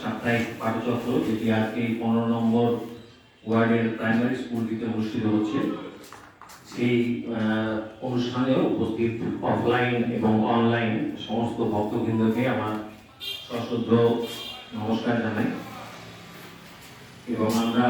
সাপ্তাহিক পাঠচক্র যেটি আজকে পনেরো নম্বর ওয়ার্ডের প্রাইমারি স্কুলটিতে অনুষ্ঠিত হচ্ছে সেই আহ, অনুষ্ঠানেও উপস্থিত অফলাইন এবং অনলাইন সমস্ত ভক্তবৃন্দকে আমার সশ্রদ্ধ নমস্কার জানাই। এবং আমরা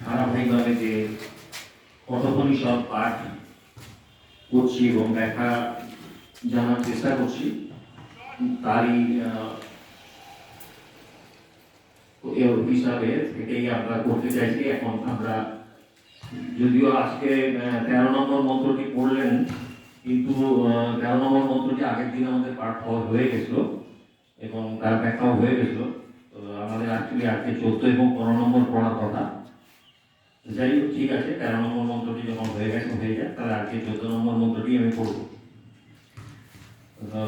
ধারাবাহিকভাবে যে কঠোপনিষদ পাঠ করছি এবং ব্যাখ্যা জানার চেষ্টা করছি তারই এর হিসাবে থেকেই আমরা করতে চাইছি। এখন আমরা যদিও আজকে তেরো নম্বর মন্ত্রটি পড়লেন কিন্তু তেরো নম্বর মন্ত্রটি আগের দিন আমাদের পাঠ হয়ে গেছিল এবং তার ব্যাখ্যাও হয়ে গেছিল। আমাদের অ্যাকচুয়ালি আজকে চোদ্দ এবং পনেরো নম্বর পড়ার কথা। যাই হোক ঠিক আছে তেরো নম্বর মন্ত্রটি যখন হয়ে গেছে হয়ে যায় তাহলে আজকে চোদ্দ নম্বর মন্ত্রটি আমি পড়ব। তো,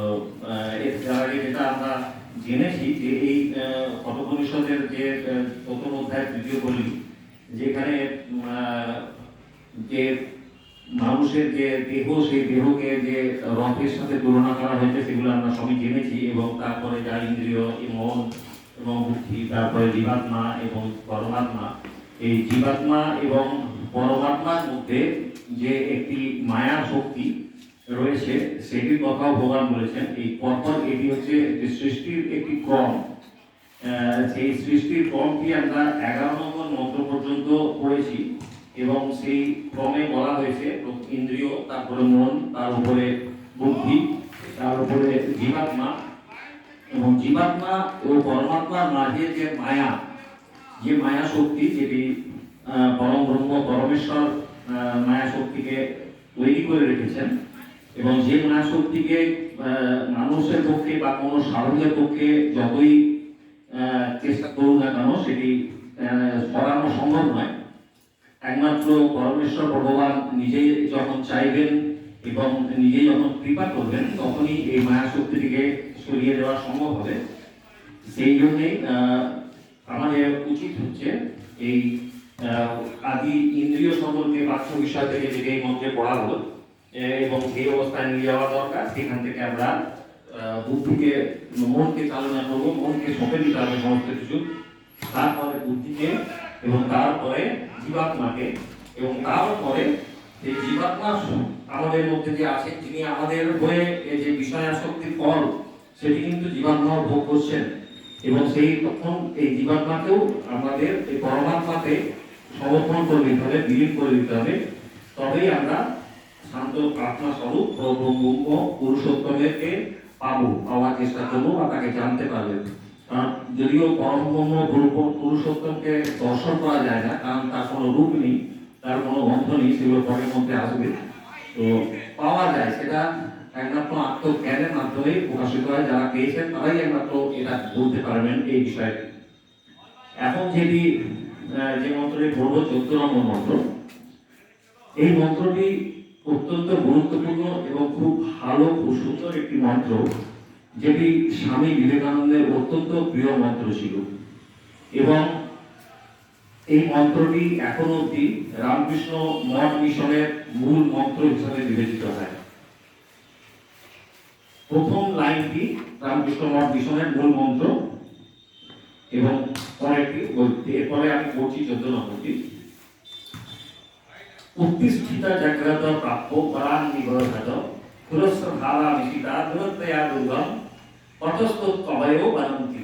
এর আগে যেটা আমরা জেনেছি যে এই আহ, কঠোপনিষদের যে প্রথম অধ্যায় তৃতীয় বলি যেখানে যে মানুষের যে দেহ সেই দেহকে যে রথের সাথে তুলনা করা হয়েছে সেগুলো আমরা সবই জেনেছি এবং তারপরে যা ইন্দ্রিয় মন এবং বুদ্ধি তারপরে জীবাত্মা এবং পরমাত্মা। এই জীবাত্মা এবং পরমাত্মার মধ্যে যে একটি মায়া শক্তি রয়েছে, সেটির কথাও ভগবান বলেছেন, এই পরপর এটি হচ্ছে যে সৃষ্টির একটি ক্রম। সেই সৃষ্টির ক্রমটি আমরা এগারো নম্বর মন্ত্র পর্যন্ত পড়েছি এবং সেই ক্রমে বলা হয়েছে, ইন্দ্রিয়, তারপরে মন, তার উপরে বুদ্ধি, তার উপরে জীবাত্মা এবং জীবাত্মা ও পরমাত্মার মাঝে যে মায়া যে মায়া শক্তি, যেটি পরম ব্রহ্ম, পরমেশ্বর মায়া শক্তিকে তৈরি করে রেখেছেন এবং যে মায়া শক্তিকে আহ, মানুষের পক্ষে বা কোনো সাধকের পক্ষে যতই চেষ্টা করুন না কেন সেটি সরানো সম্ভব নয়। একমাত্র পরমেশ্বর ভগবান নিজেই যখন চাইবেন এবং নিজেই যখন কৃপা করবেন তখনই এই মায়া শক্তিটিকে সরিয়ে দেওয়া সম্ভব হবে। সেই জন্যেই আমাদের উচিত হচ্ছে এই আদি ইন্দ্রিয় সম্পর্কে বাক্য বিষয় থেকে যে এই মন্ত্রে পড়া হলো এবং সেই অবস্থায় নিয়ে যাওয়া দরকার। সেখান থেকে আমরা বুদ্ধিকে, মনকে চালনা করব, মনকে সঁপে দিতে হবে সমস্ত কিছু। তারপরে বুদ্ধিকে এবং তারপরে জীবাত্মাকে এবং তারপরে এই জীবাত্মা আমাদের মধ্যে যে আছে, যিনি আমাদের হয়ে এই যে বিষয় আসক্তির ফল, সেটি কিন্তু জীবাত্মা ভোগ করছেন। এবং সেই তখন এই জীবাত্মাকেও আমাদের এই পরমাত্মাতে সমর্পণ করে দিতে হবে, বিলীন করে দিতে হবে। তবেই আমরা শান্ত প্রার্থনা স্বরূপ প্রভু ব্রহ্ম পুরুষোত্তমেরকে পাবো, পাওয়ার চেষ্টা করব বা তাকে জানতে পারবে। কারণ যদিও পরব্রহ্ম পুরু- পুরুষোত্তমকে দর্শন করা যায় না, কারণ তার কোনো রূপ নেই, তার কোনো গন্ধ নেই, সেগুলো পরের মধ্যে আসবে। তো পাওয়া যায়, সেটা একমাত্র আত্মজ্ঞানের মাধ্যমে প্রকাশিত হয়, যারা পেয়েছেন তারাই একমাত্র এটা বলতে পারবেন এই বিষয়ে এখন যেটি যে মন্ত্রটি পড়ব চোদ্দ নম্বর মন্ত্র। এই মন্ত্রটি অত্যন্ত গুরুত্বপূর্ণ এবং খুব ভালো খুব সুন্দর একটি মন্ত্র, যেটি স্বামী বিবেকানন্দের অত্যন্ত প্রিয় মন্ত্র ছিল। এবং এই মন্ত্রটি এখন অবধি রামকৃষ্ণ মঠ মিশনের মূল মন্ত্র হিসাবে বিবেচিত হয়। প্রথম লাইনটি রামকৃষ্ণ মঠ মিশনের মূল মন্ত্র এবং পরেরটি এরপরে আমি পড়ছি চোদ্দ নম্বরটি। উত্তিষ্ঠিতা জাগ্রত প্রাপ্য পরাণ নিবর্ধত পুরস্ব ধারা নিশিতা দূরত্বয়া দুর্গম পটস্থ তবয়ও বনন্তি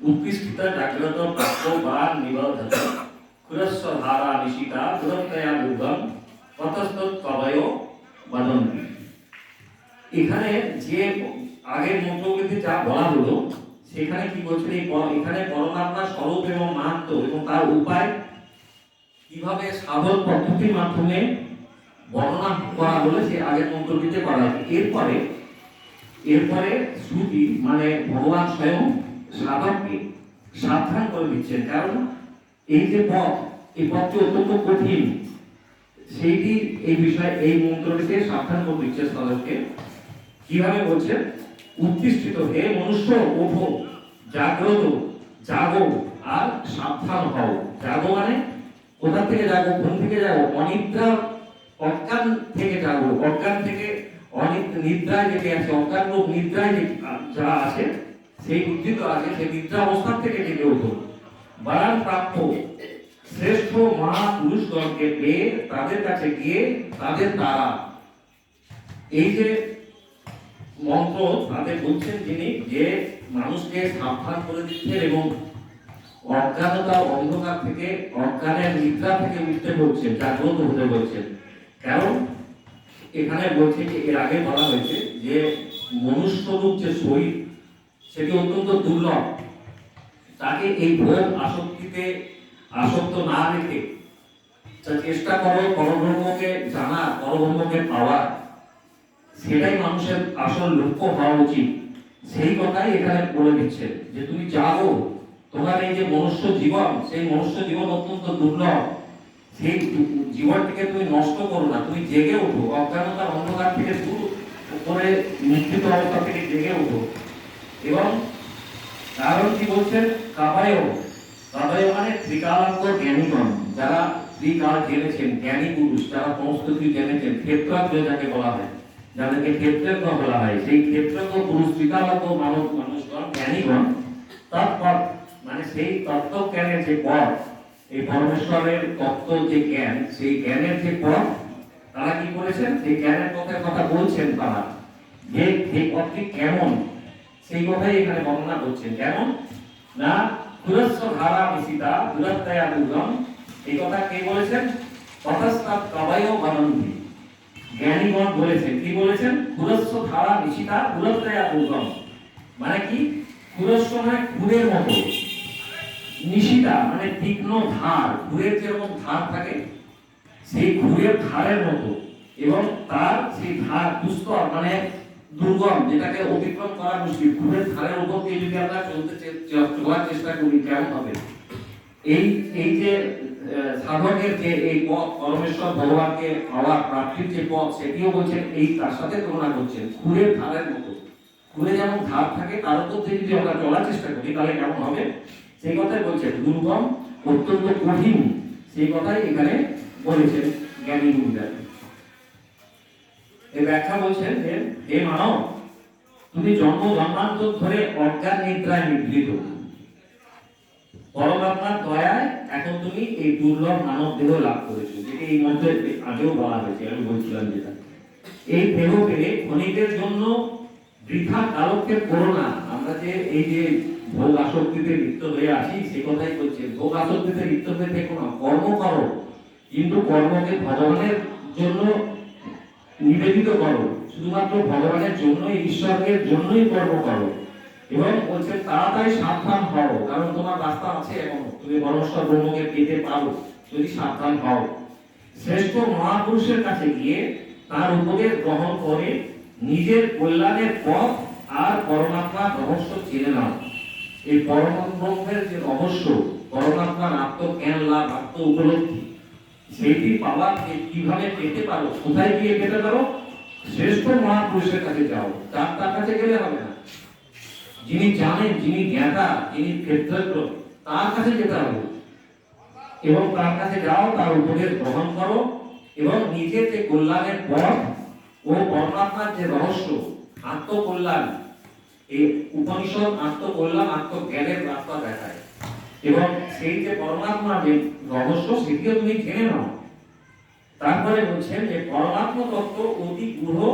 উত্তিষ্ঠিতা জাগ্রত প্রাপ্য পরাণ নিবর্ধত পুরস্ব ধারা নিশিতা দূরত্বয়া দুর্গম পটস্থ তবয়ও বদন্তি। এখানে যে আগের মন্ত্রগুলিতে যা বলা হলো, সেখানে কি বলছেন? এখানে পরমাত্মার স্বরূপ এবং মাহাত্ম এবং তার উপায় কীভাবে সাধন পদ্ধতির মাধ্যমে বর্ণনা করা হলো সে আগের মন্ত্রটিতে করা হয়েছে। এরপরে এরপরে শ্রুতি মানে ভগবান স্বয়ং সাধককে সাবধান করে দিচ্ছেন। কারণ এই যে পথ, এই পথটি অত্যন্ত কঠিন। সেইটি, এই বিষয়ে, এই মন্ত্রটিতে সাবধান করে দিচ্ছে সাধককে। কীভাবে বলছেন উত্তিষ্ঠিত, হে মনুষ্য, ওঠো, জাগ্রত, জাগো, আর সাবধান হও। জাগো মানে কোথা থেকে জাগো ঘুম থেকে যাব অনিদ্রা অজ্ঞান থেকে জাগো। অজ্ঞান থেকে নিদ্রায় যেটি আছে, অজ্ঞান রূপ নিদ্রায় যে যা আছে, সেই উদ্ধৃত আছে, সেই নিদ্রা অবস্থান থেকে জেগে ওঠো। বারান প্রাপ্য শ্রেষ্ঠ মহাপুরুষগণকে পেয়ে তাদের কাছে গিয়ে তাদের দ্বারা। এই যে মন্ত্র তাদের বলছেন যিনি, যে মানুষকে সাবধান করে দিচ্ছেন এবং অজ্ঞানতা অন্ধকার থেকে, অজ্ঞানের নিদ্রা থেকে উঠতে বলছেন জাগ্রত হতে বলছেন। কারণ এখানে বলছে যে, এর আগে বলা হয়েছে যে, মনুষ্যরূপ যে শরীর, সেটি অত্যন্ত দুর্লভ। তাকে এই ভোগ আসক্তিতে আসক্ত না রেখে চেষ্টা করো, পরব্রহ্মকে জানা, পরব্রহ্মকে পাওয়া। সেটাই মানুষের আসল লক্ষ্য হওয়া উচিত। সেই কথাই এখানে বলে দিচ্ছে যে, তুমি জাগো। তোমার এই যে মনুষ্য জীবন, সেই মনুষ্য জীবন অত্যন্ত দুর্লভ। সেই জীবনটিকে তুমি নষ্ট করো না, তুমি জেগে ওঠো। অজ্ঞানতার অন্ধকার থেকে দূর উপরে নিশ্চিত অবস্থা থেকে জেগে ওঠো। এবং কারণ কি বলছেন? কাবায় কাবায় মানে ত্রিকালাঙ্গ জ্ঞানীগণ, যারা ত্রিকাল জেনেছেন, জ্ঞানী পুরুষ, যারা সমস্ত কিছু জেনেছেন ক্ষেত্রাজ্ঞ যাকে বলা হয়, যাদেরকে ক্ষেত্রজ্ঞ বলা হয়। সেই ক্ষেত্রজ্ঞ পুরুষ, ত্রিকালাঙ্গ মানব মানুষগণ, জ্ঞানীগণ তৎপর মানে সেই তত্ত্ব জ্ঞানের যে পথ, এই পরমেশ্বরের তত্ত্ব যে জ্ঞান, সেই জ্ঞানের যে পথ, তারা কি করেছেন? সেই জ্ঞানের পথের কথা বলছেন তারা। যে সেই পথটি কেমন, সেই কথাই এখানে বর্ণনা করছেন কেমন না তুরস্ব ধারা মিশিতা দুরত্তয়া দুর্গম। এই কথা কে বলেছেন? ততস্তাৎ কবায় বনন্তি। জ্ঞানীগণ বলেছেন, কি বলেছেন? তুরস্ব ধারা মিশিতা দুরত্তয়া দুর্গম। মানে কি? তুরস্ব মানে খুরের মতো। নিশিতা মানে তীক্ষ্ণ ধার খুরের যেরকম ধার থাকে, সেই খুরের ধারের মতো। এবং তার সেই ধার দুস্তর মানে দুর্গম, যেটাকে অতিক্রম করা মুশকিল। খুরের ধারের উপর দিয়ে যদি আমরা চলতে চলার চেষ্টা করি, কেমন হবে? এই এই যে সাধকের যে এই পথ, পরমেশ্বর ভগবানকে পাওয়ার প্রাপ্তির যে পথ, সেটিও বলছেন, এই তার সাথে তুলনা করছেন খুরের ধারের মতো। খুরে যেমন ধার থাকে, তার উপর দিয়ে যদি আমরা চলার চেষ্টা করি, তাহলে কেমন হবে? সেই কথাই বলছেন দুর্গম অত্যন্ত কঠিন। সেই কথাই এখানে বলেছেন জ্ঞানী গুরুরা এই ব্যাখ্যা বলছেন যে, হে মানব, তুমি জন্ম জন্মান্তর ধরে অজ্ঞান নিদ্রায় নিদ্রিত দয়ায় এখন তুমি এই দুর্লভ মানব দেহ লাভ করেছ এই মধ্যে আগেও বলা হয়েছে, আমি বলছিলাম যেটা। এই দেহ ক্ষণিকের জন্য বৃথা কালক্ষেপ করো না আমরা যে এই যে ভোগ আসক্তিতে লিপ্ত হয়ে আছি, সে কথাই বলছে। ভোগ আসক্তিতে লিপ্ত হয়ে থেকো না, কর্ম করো। কিন্তু কর্মকে ভগবানের জন্য নিবেদিত করো। শুধুমাত্র ভগবানের জন্যই ঈশ্বরের জন্যই কর্ম করো। এবং বলছে, তাড়াতাড়ি সাবধান হও, কারণ তোমার রাস্তা আছে এখন। তুমি পরমেশ্বর ব্রহ্মকে পেতে পারো, যদি সাবধান হও। শ্রেষ্ঠ মহাপুরুষের কাছে গিয়ে তার উপদেশ গ্রহণ করে নিজের কল্যাণের পথ আর পরমাত্মার রহস্য জেনে নাও। এই পরম ব্রহ্মের যে রহস্য পরমাত্মার আত্মজ্ঞান, লাভ, আত্ম উপলব্ধি, সেটি পাওয়া কীভাবে পেতে পারো, কোথায় গিয়ে পেতে পারো, শ্রেষ্ঠ মহাপুরুষের কাছে যাও, তার তার কাছে গেলে হবে না। যিনি জানেন, যিনি জ্ঞাতা, যিনি ক্ষেত্রজ্ঞ, তার কাছে যেতে হবে। এবং তার কাছে যাও, তার উপদেশ গ্রহণ করো, এবং নিজের যে কল্যাণের পথ ও পরমাত্মার যে রহস্য, আত্মকল্যাণ এই উপনিষদ আত্মকল্যাণ, আত্মজ্ঞানের রাস্তা দেখায়। এবং সেই যে পরমাত্মা যে রহস্য, সেটিও তুমি জেনে নাও। তারপরে বলছেন যে পরমাত্মা তত্ত্ব অতি গূঢ়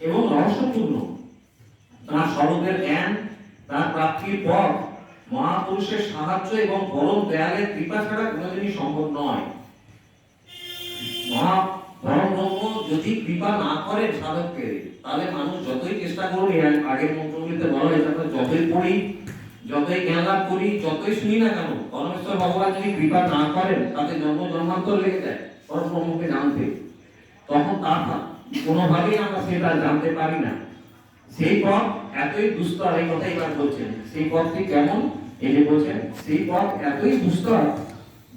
এবং রহস্যপূর্ণ। তার স্বরূপের জ্ঞান, তার প্রাপ্তির পথ, মহাপুরুষের সাহায্য এবং পরম দয়ালের কৃপা ছাড়া কোনোদিনই সম্ভব নয়। মহা ব্রহ্ম যদি কৃপা না করেন সাধককে, তাহলে মানুষ যতই চেষ্টা করুন আগের মন্ত্রগুলিতে বলা হয়েছে আমরা যতই পড়ি, যতই জ্ঞান লাভ করি, যতই শুনি না কেন, পরমেশ্বর ভগবান যদি কৃপা না করেন, তাতে জন্ম জন্মান্তর লেগে যায় পরমব্রহ্মকে জানতে। তখন তার কোনোভাবেই আমরা সেটা জানতে পারি না। সেই পথ এতই দুস্তর, এই কথা এবার বলছেন, সেই পথটি কেমন? এই যে বলছেন, সেই পথ এতই দুস্তর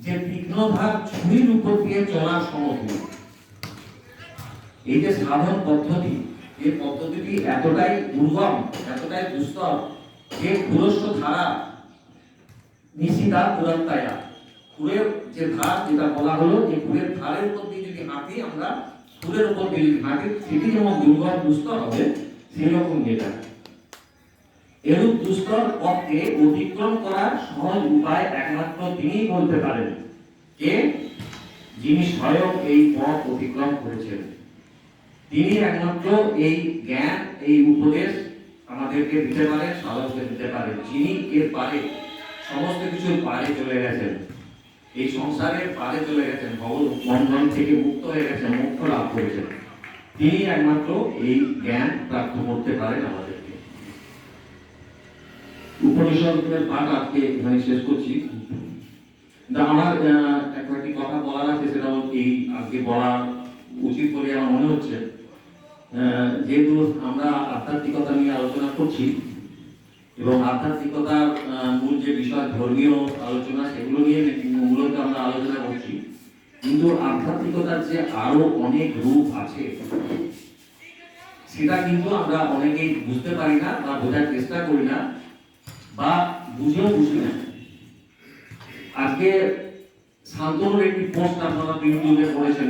যে তীক্ষ্ণভাগ ছুরির উপর দিয়ে চলার সমতুল্য এই যে সাধন পদ্ধতি এই পদ্ধতিটি এতটাই দুর্গম, এতটাই দুস্তর, যে পুরস্ব ধারা নিশিতা পুরাত্তায়া। কুরের যে ধার যেটা বলা হলো, যে কুরের ধারের উপর দিয়ে যদি হাঁটি, আমরা কুরের উপর দিয়ে যদি হাঁটি, সেটি যেমন দুর্গম দুস্তর হবে সেই রকম যেটা। এরূপ দুস্তর পথকে অতিক্রম করার সহজ উপায় একমাত্র তিনিই বলতে পারেন কে যিনি স্বয়ং এই পথ অতিক্রম করেছেন। তিনি একমাত্র এই জ্ঞান, এই উপদেশ আমাদেরকে দিতে পারেন সাধককে দিতে পারেন। যিনি এর পারে, সমস্ত কিছুর পারে চলে গেছেন। এই সংসারের পারে চলে গেছেন ভগৎ বন্ধন থেকে মুক্ত হয়ে গেছেন, মুক্ত লাভ করেছেন। তিনি একমাত্র এই জ্ঞান প্রাপ্ত করতে পারেন আমাদেরকে। উপনিষদের পাঠ আজকে এখানে শেষ করছি। আমার একটা কথা বলার আছে, সেটা এই আজকে বলা উচিত বলে আমার মনে হচ্ছে। যেহেতু আমরা আধ্যাত্মিকতা নিয়ে আলোচনা করছি এবং আধ্যাত্মিকতার মূল যে বিষয় ধর্মীয় আলোচনা, সেগুলো নিয়ে মূলত আমরা আলোচনা করছি। কিন্তু আধ্যাত্মিকতার যে আরও অনেক রূপ আছে, সেটা কিন্তু আমরা অনেকেই বুঝতে পারি না বা বোঝার চেষ্টা করি না বা বুঝেও বুঝি না। আজকে শান্তনুর একটি পোস্ট আপনারা ইউটিউবে পড়েছেন।